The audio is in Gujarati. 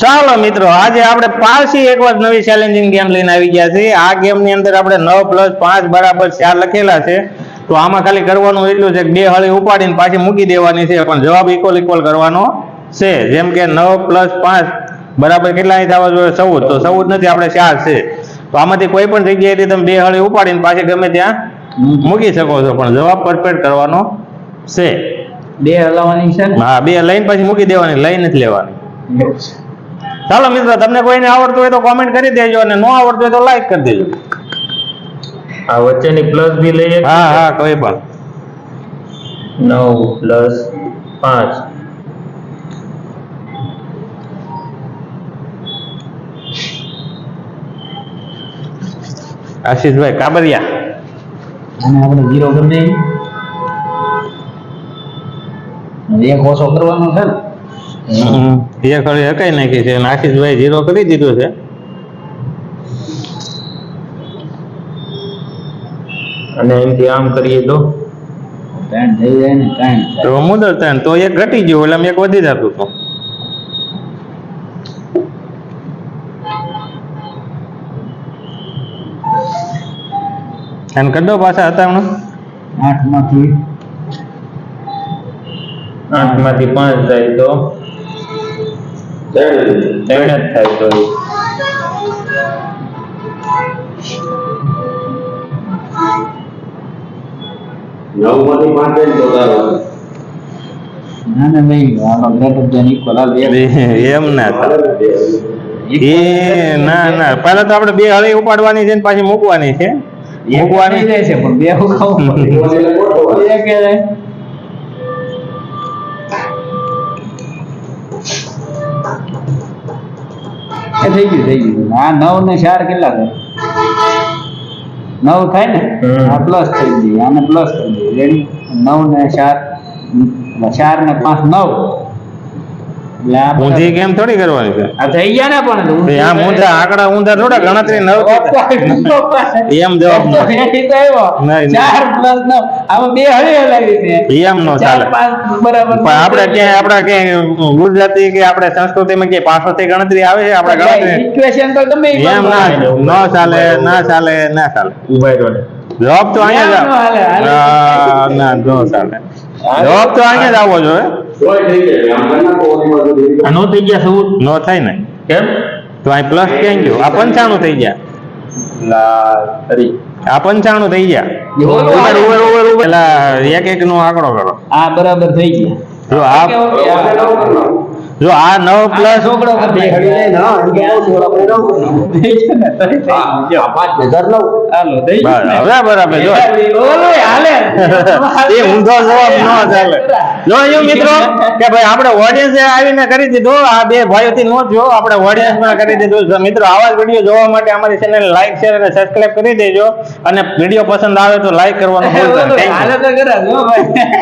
ચાલો મિત્રો આજે આપણે પાછી એક વાર નવી ચેલેન્જિંગ ગેમ લઈને આવી ગયા છીએ. આ ગેમની અંદર આપણે નવ પ્લસ પાંચ બરાબર ચાર લખેલા છે. તો આમાં ખાલી કરવાનું એટલું છે કે બે હળી ઉપાડીને પાછી મૂકી દેવાની છે પણ જવાબ ઇક્વલ ઇક્વલ કરવાનો છે. જેમ કે નવ પ્લસ પાંચ બરાબર કેટલા થવા જોઈએ? ચૌદ. તો ચૌદ નથી આપણે ચાર છે. તો આમાંથી કોઈ પણ જગ્યાએથી તમે બે હળી ઉપાડીને પાછી ગમે ત્યાં મૂકી શકો છો પણ જવાબ પરફેક્ટ કરવાનો છે. બે હલાવવાની છે હા બે લાઈન પછી મૂકી દેવાની લાઈન નથી લેવાની. ચાલો મિત્રો તમને કોઈને આવડતું હોય તો કોમેન્ટ કરી દેજો અને ન આવડતું હોય તો લાઈક કરી દેજો. આ વચ્ચેની પ્લસ બી લઈએ. હા હા કોઈ પણ. નવ પ્લસ પાંચ. આશીષભાઈ કાબરિયા. અને આપણે જીરો કરી દઈએ. એક ઓછો કરવાનો છે ને. એ હકાઈ નાખી છે આશીષભાઈ જીરો કરી દીધું છે. અને એમથી આમ કરીએ તો? ત્રણ થઈ જાય ને ત્રણ તો મુદત ત્રણ તો એક ઘટી ગયું એટલે આમ એક વધી જતું હતું. અને કડો પાછા હતા હમણાં આઠમાંથી આઠમાંથી પાંચ જાય તો? ત્રણ જ થાય તો નવમાંથી પાંચ જાય ને ના ના ભાઈ આનો ગ્રેટર ધેન ઇક્વલ હાલ એમ ના એ ના ના પહેલા તો આપણે બે હળી ઉપાડવાની છે ને પાછી મૂકવાની છે. મૂકવાની. જાય છે પણ બે હું થઈ ગયું થઈ ગયું. આ નવ ને ચાર કેટલા થાય? નવ થાય ને? આ પ્લસ થઈ ગયું આને પ્લસ થઈ ગયું રેડી નવ ને ચાર ચાર ને પાંચ નવ. ઊંધી કેમ થોડી કરવાની છે? આ થઈ ગયા ને પણ આ ઊંધા આંકડા ઊંધા થોડા ગણતરી નવ એમ જવાબ ન. ચાર પ્લસ નવ. આમાં બે હળી હલાવી છે. એમ નો ચાલે. બરાબર પણ આપણે ક્યાંય આપણા ક્યાંય ગુજરાતી કે આપણે સંસ્કૃતિમાં પાછો થી ગણતરી આવે છે? આપણે ગણતરી? ઇક્વેશન તો તમે એમ ના ન ચાલે ના ચાલે ના ચાલે. ઊભા જવાબ તો અહીંયા ના ન ચાલે. જવાબ તો અહીંયા જ આવવો જોઈએ નો થઈ ગયા સૌ નો થાય ને. કેમ? તો અહીં પ્લસ ક્યાં ગયું? આ પંચાણું થઈ ગયા. લા આ પંચાણું થઈ ગયા. એક એક નો આંકડો કરો. આ બરાબર થઈ ગયા. જો આ જો આ નવ પ્લસ છોકરો બરાબર જો. એ ઊંધો જવાબ ન ચાલે. જો એવું મિત્રો કે ભાઈ આપણે ઓડિયન્સ આવીને કરી દીધું આ બે ભાઈઓથી નો જો આપણે ઓડિયન્સમાં કરી દીધું. મિત્રો આવા જ વીડિયો જોવા માટે અમારી ચેનલ લાઈક શેર અને સબસ્ક્રાઇબ કરી દેજો. અને વીડિયો પસંદ આવે તો લાઈક કરવાનું ભૂલતા નહીં.